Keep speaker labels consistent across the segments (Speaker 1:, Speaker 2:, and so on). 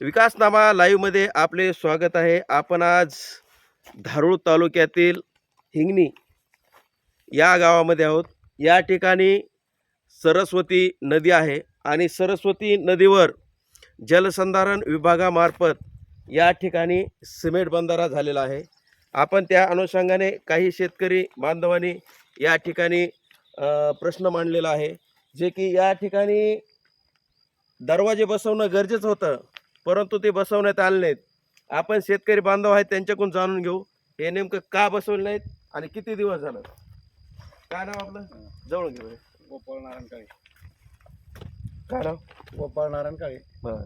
Speaker 1: विकासनामा लाईव्हमध्ये आपले स्वागत आहे. आपण आज धारूळ तालुक्यातील हिंगणी या गावामध्ये आहोत. या ठिकाणी सरस्वती नदी आहे आणि सरस्वती नदीवर जलसंधारण विभागामार्फत या ठिकाणी सिमेंट बंधारा झालेला आहे. आपण त्या अनुषंगाने काही शेतकरी बांधवांनी या ठिकाणी प्रश्न मांडलेला आहे. जे की या ठिकाणी दरवाजे बसवणं गरजेचं होतं. परंतु ते बसवण्यात आले नाहीत. आपण शेतकरी बांधव आहेत त्यांच्याकडून जाणून घेऊ. हे नेमकं का बसवले नाहीत आणि किती दिवस झालं? काय नाव आपलं? जवळ घेऊ रे.
Speaker 2: गोपाळ नारायण काळे.
Speaker 1: काय नाव?
Speaker 2: गोपाळ नारायण काळे.
Speaker 1: बरं.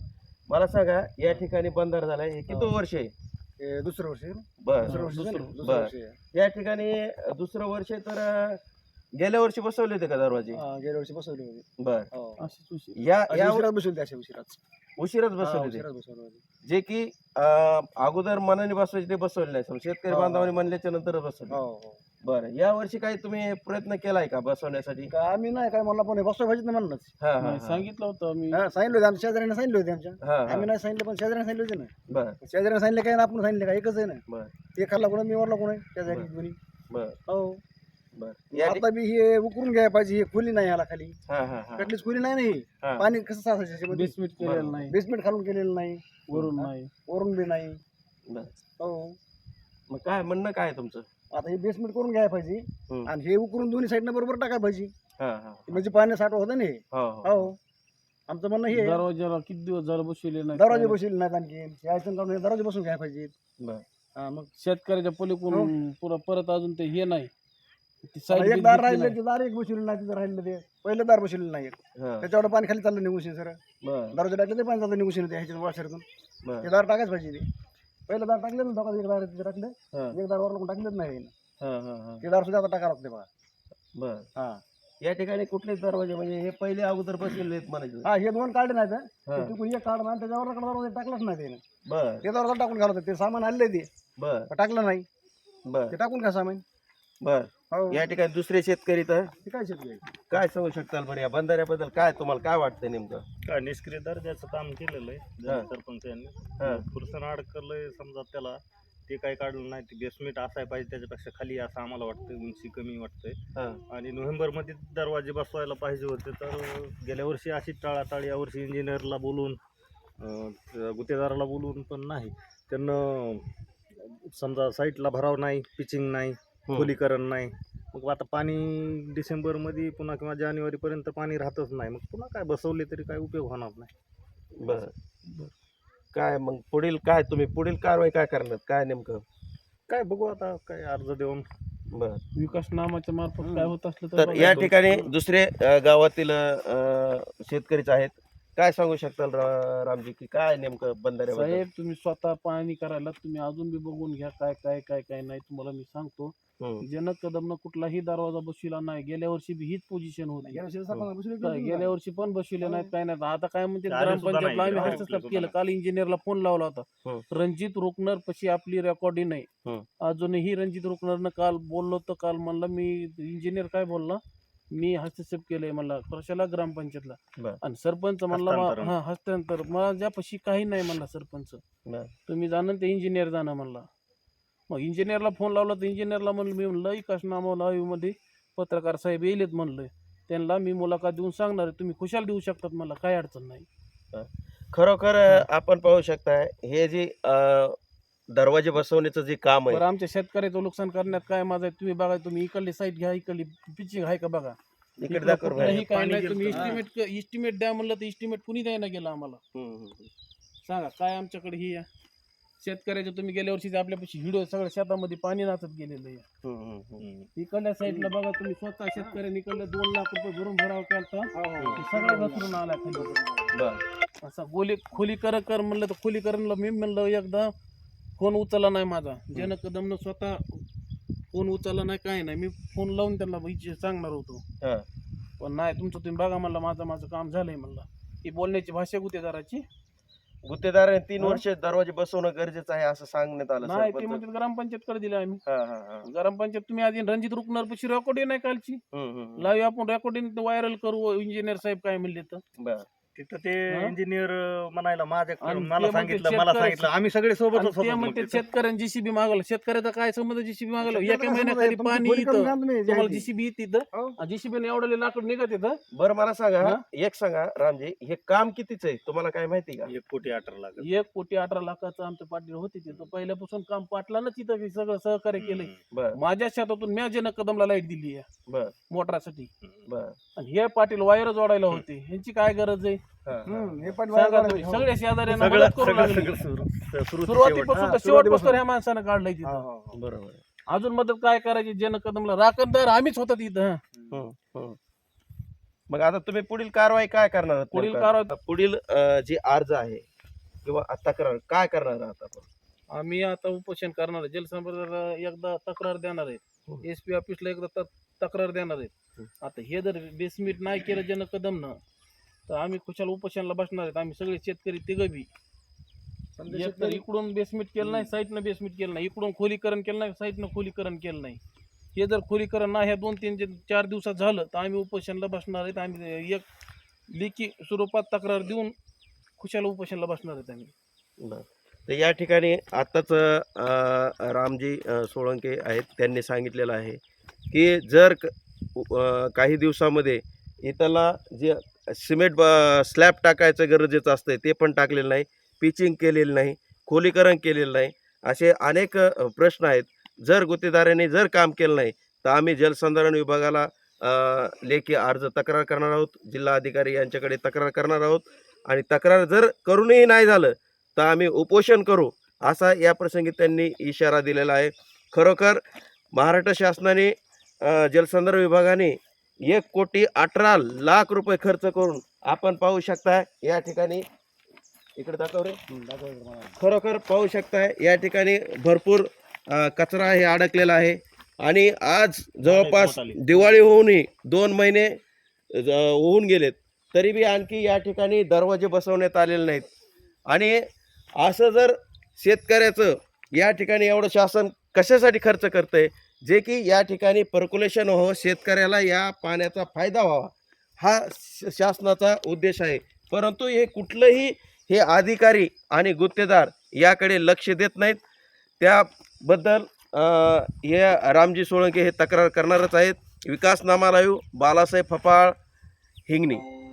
Speaker 1: मला सांगा या ठिकाणी बंधार झालाय. हे किती
Speaker 2: हो.
Speaker 1: वर्ष आहे?
Speaker 2: हे दुसरं वर्ष आहे ना?
Speaker 1: बर.
Speaker 2: दुसरं वर्ष झालं?
Speaker 1: दुसरं
Speaker 2: दुसरं
Speaker 1: बर.
Speaker 2: वर्ष आहे.
Speaker 1: या ठिकाणी दुसरं वर्ष आहे तर अं, गेल्या वर्षी बसवले होते का दरवाजे?
Speaker 2: हा, गेल्या वर्षी बसवली होती.
Speaker 1: बर.
Speaker 2: हो.
Speaker 1: या
Speaker 2: अशी
Speaker 1: या
Speaker 2: उशिराच बसवली होती, अशी उशिराच
Speaker 1: उशिराच बसवले होती. जे की अं, अगोदर मनाने बसवायचे ते बसवले नाही. समजा शेतकरी
Speaker 2: हो, हो.
Speaker 1: बांधवांनी म्हणल्याच्या नंतर बसवले.
Speaker 2: हो हो.
Speaker 1: बरं या वर्षी काही तुम्ही प्रयत्न केलाय का बसवण्यासाठी?
Speaker 2: का आम्ही नाही काय म्हणलं पण बसवा पाहिजे ना म्हणूनच
Speaker 1: हा हा
Speaker 3: नाही,
Speaker 1: हा.
Speaker 3: सांगितलं होतं
Speaker 2: हा सांगितलं होते. आमच्या शेजाऱ्याने सांगितलं होते आमच्या.
Speaker 1: हा हा.
Speaker 2: आम्ही नाही सांगितलं पण शेजाऱ्याने सांगितलं होते ना.
Speaker 1: बर.
Speaker 2: शेजाऱ्याने सांगितलं काय ना आपण सांगितलं काय? एकच आहे ना.
Speaker 1: बर.
Speaker 2: ते खाल्ला कोण मी वरला कोण? आहे शेजारी
Speaker 1: बरं.
Speaker 2: हो.
Speaker 1: या ठिक-
Speaker 2: आता बी हे उकरून घ्यायला पाहिजे हे खोली नाही याला खाली.
Speaker 1: हा हा हा.
Speaker 2: कटलीच खोली नाही ना ही.
Speaker 1: हा.
Speaker 2: पाणी कसं साचायचं
Speaker 3: बेसमेंट केलेलं नाही.
Speaker 2: बेसमेंट खालून केलेलं नाही.
Speaker 3: वरून नाही.
Speaker 2: वरून बी नाही.
Speaker 1: बर.
Speaker 2: हो.
Speaker 1: मग काय म्हणणं काय आहे तुमचं?
Speaker 2: आता हे बेसमेंट करून घ्यायला पाहिजे.
Speaker 1: हम्म.
Speaker 2: आणि हे उकरून दोन्ही साईडनं बरोबर टाकायला पाहिजे.
Speaker 1: हा हा
Speaker 2: म्हणजे पाणी साठव होतं ना हे?
Speaker 1: हो हो.
Speaker 2: हो. आमचं म्हणणं हे आहे.
Speaker 3: दरवाजाला किती दिवस झालं बसवले नाही?
Speaker 2: दरवाजे बसवले नाहीत आणखी. यायचं काढून हे दरवाजे बसून घ्यायला पाहिजे
Speaker 1: बर.
Speaker 2: हा मग
Speaker 3: शेतकऱ्याच्या पलीकडून पुरा परत अजून ते हे नाही.
Speaker 2: एक दार राहिले
Speaker 3: नाही.
Speaker 2: ते दार एक बसवलेलं नाही तिथं राहिलं ते. पहिलं दार बसवलेलं नाही एक.
Speaker 1: हा.
Speaker 2: त्याच्यावर पाणी खाली चाललं निघून सर दरवाजा टाकलं ते पाणी चाललं निघून येते ह्याच्यात वाशरतून
Speaker 1: बर.
Speaker 2: ते दार टाकायच पाहिजे ते. पहिलं दार टाकलं ना दोघांचं एक दार तिथे टाकलं. एक दार वर टाकलंच नाही.
Speaker 1: हा हा हा.
Speaker 2: ते दार सुद्धा आता टाकावं लागते बघा.
Speaker 1: बर.
Speaker 2: हा.
Speaker 1: या ठिकाणी कुठलेच दरवाजे म्हणजे हे पहिले अगोदर बसलेले आहेत म्हणायचे.
Speaker 2: हा हे दोन काढले नाहीत
Speaker 1: हा.
Speaker 2: ते तिकडून एक काढ ना त्याच्यावर दरवाजा टाकलाच नाही त्याने.
Speaker 1: बर.
Speaker 2: ते दरवाजा टाकून घालत होते. ते सामान आणले ते.
Speaker 1: बर.
Speaker 2: टाकलं नाही.
Speaker 1: बर.
Speaker 2: ते टाकून घ्या सामान.
Speaker 1: बर.
Speaker 2: हो
Speaker 1: या ठिकाणी दुसरे शेतकरी तर
Speaker 2: ते काय शेतकरी?
Speaker 1: काय सांगू शकताल बरं या बंधाऱ्याबद्दल काय तुम्हाला काय वाटतं नेमकं
Speaker 4: काय निष्क्रिय दर्जाचं काम केलेलं आहे
Speaker 1: हा.
Speaker 4: सरपंच यांनी
Speaker 1: हा.
Speaker 4: पुरुषानं अडकलंय समजा त्याला ते काही काढलं नाही ते बेसमेंट असाय पाहिजे त्याच्यापेक्षा खाली असं आम्हाला वाटतं उंची कमी वाटतंय
Speaker 1: हा
Speaker 4: आणि नोव्हेंबरमध्ये दरवाजे बसवायला पाहिजे होते तर गेल्या वर्षी अशी टाळाटाळ यावर्षी इंजिनियरला बोलून अं, गुत्तेदाराला बोलून पण नाही त्यांना समजा साईटला भराव नाही पिचिंग नाही. खोलीकरण नाही. मग आता पाणी डिसेंबरमध्ये पुन्हा किंवा जानेवारीपर्यंत पाणी राहतच नाही. मग पुन्हा काय बसवले तरी काय उपयोग होणार नाही.
Speaker 1: बर. काय मग पुढील काय तुम्ही पुढील कारवाई काय करणार? काय नेमकं?
Speaker 4: काय बघू आता काय अर्ज देऊन.
Speaker 1: बर.
Speaker 3: विकास नामाच्या मार्फत काय होत असलं
Speaker 1: तर या. ठिकाणी दुसरे अ, गावातील अ, शेतकरीच आहेत. काय सांगू शकताल रा- रामजी की काय नेमकं बंधाऱ्याबद्दल?
Speaker 3: साहेब तुम्ही स्वतः पाहणी करायला तुम्ही अजून बी बघून घ्या काय काय काय काय नाही. तुम्हाला मी सांगतो. जनक कदमनं कुठलाही दरवाजा बसविला नाही. गेल्या वर्षी बी हीच पोझिशन होती.
Speaker 2: गेल्या वर्षी सरपंच बसवले
Speaker 3: काय,
Speaker 2: होते.
Speaker 3: गेल्या वर्षी पण बसविले नाहीत काय नाही आता काय म्हणते ग्रामपंचायतला
Speaker 4: नाही,
Speaker 3: आम्ही
Speaker 4: ग्रामपंचायत
Speaker 3: हस्तक्षेप केलं. काल इंजिनियरला फोन लावला होता. रणजित रुकनर पशी आपली रेकॉर्डिंग आहे.
Speaker 1: हं.
Speaker 3: अजूनही रणजित रुकनरनं काल बोललो तर काल म्हणलं मी इंजिनियर काय बोलला? मी हस्तक्षेप केलंय म्हणला. कशाला? ग्रामपंचायतला. आणि सरपंच म्हणला. हा हस्तांतर. माझ्यापाशी काही नाही म्हणला सरपंच. तुम्ही जाणं ते इंजिनियर जाणं म्हणला. मग इंजिनियरला फोन लावला तर इंजिनियरला म्हणलं मी म्हणलं इकास नामा मध्ये. पत्रकार साहेब येईलेत म्हणलं. त्यांना मी मुलाखत देऊन सांगणार आहे. तुम्ही खुशाल देऊ शकतात मला काय अडचण नाही.
Speaker 1: खरोखर आपण पाहू शकताय हे जे अ, दरवाजे बसवण्याचं जे काम आहे.
Speaker 3: बरं आमच्या शेतकऱ्याचं नुकसान करण्यात काय माझं आहे? तुम्ही बघा तुम्ही इकडली साईट घ्या इकडली पिचिंग आहे का बघा?
Speaker 1: इकडे
Speaker 3: इकडं
Speaker 1: दाखव
Speaker 3: कुठलंही
Speaker 1: भाई.
Speaker 3: काय
Speaker 4: पाणी
Speaker 3: नाही तुम्ही. इस्टिमेट इस्टिमेट द्या म्हणलं तर इस्टिमेट कुणी द्यायला गेलं आम्हाला.
Speaker 1: हम्म, हम्म, हम्म.
Speaker 3: सांगा काय आमच्याकडे ही आहे? शेतकऱ्याचे तुम्ही गेल्या वर्षी आपल्यापाशी व्हिडिओ सगळं शेतामध्ये पाणी नाचत गेलेलं आहे. इकडल्या साईडला बघा तुम्ही स्वतः शेतकऱ्यांनी इकडलं दोन लाख रुपये भरून भराव केलता. ते सगळं घसरून आला खाली.
Speaker 1: बर.
Speaker 3: असा गोली खोलीकरण कर म्हणलं तर खोलीकरणला मी म्हणलं एकदा फोन उचलला नाही माझा. जन कदमनं स्वतः फोन उचलला नाही काय नाही. मी फोन लावून त्यांना विचार सांगणार होतो.
Speaker 1: हा.
Speaker 3: पण नाही तुमचं तुम्ही बघा म्हणलं माझं माझं काम झालंय म्हणलं. ही बोलण्याची भाषा गुत्तेदाराची
Speaker 1: गुत्तेदाराने तीन
Speaker 3: हा?
Speaker 1: वर्ष दरवाजे बसवणं गरजेचं आहे असं सांगण्यात आलं
Speaker 3: नाही ते
Speaker 1: सरपंच.
Speaker 3: म्हणतात ग्रामपंचायतकडे दिले आम्ही
Speaker 1: हा, हा, हा.
Speaker 3: ग्रामपंचायत तुम्ही आधी रणजित रुकणार पशी रेकॉर्डिंग नाही कालची
Speaker 1: हम्म, हम्म, हम्म.
Speaker 3: लाईव्ह आपण रेकॉर्डिंग व्हायरल करू इंजिनियर साहेब काय म्हणले तर
Speaker 1: बर
Speaker 4: तिथं ते
Speaker 3: हा?
Speaker 4: इंजिनियर म्हणायला माझ्या
Speaker 3: आणि ते
Speaker 4: मला
Speaker 3: म्हणते
Speaker 4: सांगितलं मला
Speaker 3: शेतकऱ्याचं-
Speaker 4: सांगितलं. आम्ही सगळे
Speaker 3: आणि
Speaker 4: सोबतच
Speaker 3: ते
Speaker 4: होतो. मग
Speaker 3: म्हणते
Speaker 4: तिथं.
Speaker 3: शेतकऱ्यांनी जीसीबी मागवलं. शेतकऱ्याचा काय संबंध जीसीबी मागवलं? एका
Speaker 2: तुमची
Speaker 3: पाणी
Speaker 2: खोली करून
Speaker 3: येतं
Speaker 2: जे
Speaker 3: तुम्हाला
Speaker 2: ती.
Speaker 3: जीसीबी तिथं
Speaker 2: हो.
Speaker 3: जीसीबी एवढं लाकूड निघत येतं
Speaker 1: बरं मला सांगा
Speaker 3: हा?
Speaker 1: एक सांगा रामजी हे काम कितीच आहे? तुम्हाला काय माहिती का?
Speaker 4: एक कोटी अठरा लाख.
Speaker 3: एक कोटी अठरा लाखाचं आमचं पाटील होते तिथं. पहिल्यापासून काम पाटला ना तिथं हे सगळं सहकार्य केलंय.
Speaker 1: बर.
Speaker 3: माझ्या शेतातून मी जन कदमला लाइट दिली आहे
Speaker 1: बर.
Speaker 3: मोटरासाठी.
Speaker 1: बर.
Speaker 3: आणि हे पाटील वायर जोडायला होते. ह्यांची काय गरज आहे.
Speaker 2: हम्म, हे पण
Speaker 3: सांगा शेजाऱ्यांना
Speaker 4: सगळं
Speaker 3: मदत करू
Speaker 4: सगळं
Speaker 3: लागली
Speaker 4: सगळं सुरू सुरू ते शेवट.
Speaker 3: सुरुवातीपासून
Speaker 2: हा,
Speaker 3: तर. शेवटपासून ह्या माणसानं काढलंय
Speaker 2: हा,
Speaker 3: तिथं
Speaker 2: हा, हा.
Speaker 1: बरोबर आहे.
Speaker 3: अजून मदत काय करायची जन कदमला राखणदार आम्हीच होता तिथं हं.
Speaker 1: हम्म, हम्म. मग आता तुम्ही पुढील कारवाई काय करणार आहात
Speaker 3: पुढील
Speaker 1: नेमकं?
Speaker 3: कारवाई-
Speaker 1: पुढील अं, जी अर्ज आहे किंवा तक्रार काय करणार आहात आपण
Speaker 3: आम्ही आता उपोषण करणार आहे जलसंपदाला एकदा तक्रार देणार आहे
Speaker 1: हम्म.
Speaker 3: एस पी ऑफिसला एकदा त- तक्रार देणार आहे आता हे जर बेसमीट नाही केलं जन कदमनं तर आम्ही खुशाल उपोषणला बसणार आहेत. आम्ही सगळे शेतकरी तिघं बी. एक तर इकडून बेसमीट केलं नाही साईडनं बेसमीट केलं नाही. इकडून खोलीकरण केलं नाही साईडनं खोलीकरण केलं नाही. हे जर खोलीकरण नाही ह्या दोन तीन चार दिवसात झालं तर आम्ही उपोषणला बसणार आहेत. आम्ही एक लेखी स्वरूपात तक्रार देऊन खुशाल उपोषणला बसणार आहेत आम्ही.
Speaker 1: तर या ठिकाणी आत्ताच रामजी सोळंके आहेत. त्यांनी सांगितलेलं आहे की जर काही दिवसामध्ये इथला जे सिमेंट स्लॅब टाकायचं गरजेचं असतं ते पण टाकलेलं नाही. पिचिंग केलेलं नाही खोलीकरण केलेलं नाही. असे अनेक प्रश्न आहेत. जर गुत्तेदारांनी जर काम केलं नाही तर आम्ही जलसंधारण विभागाला लेखी अर्ज तक्रार करणार आहोत. जिल्हा अधिकारी यांच्याकडे तक्रार करणार आहोत. आणि तक्रार जर करूनही नाही झालं तर आम्ही उपोषण करू असा या प्रसंगी त्यांनी इशारा दिलेला आहे. खरोखर महाराष्ट्र शासनाने जलसंधारण विभागाने एक कोटी अठरा लाख रुपये खर्च करून आपण पाहू शकता या ठिकाणी इकडे दाखव रे. खरोखर पाहू शकताय या ठिकाणी भरपूर कचरा हे अडकलेला आहे. आणि आज जवळपास. दिवाळी होऊनही दोन महिने होऊन गेलेत. तरी बी आणखी या ठिकाणी दरवाजे बसवण्यात आलेले नाहीत. आणि असं जर शेतकऱ्याचं या ठिकाणी एवढं शासन कशासाठी खर्च करतंय? जे की या ठिकाणी पर्क्युलेशन व्हावं शेतकऱ्याला या पाण्याचा फायदा व्हावा हा श- शासनाचा उद्देश आहे. परंतु हे कुठलंही हे अधिकारी आणि गुत्तेदार याकडे लक्ष देत नाहीत. त्याबद्दल हे रामजी सोळंके हे तक्रार करणारच आहेत. विकास नामा बालासाहेब फपाळ हिंगणी.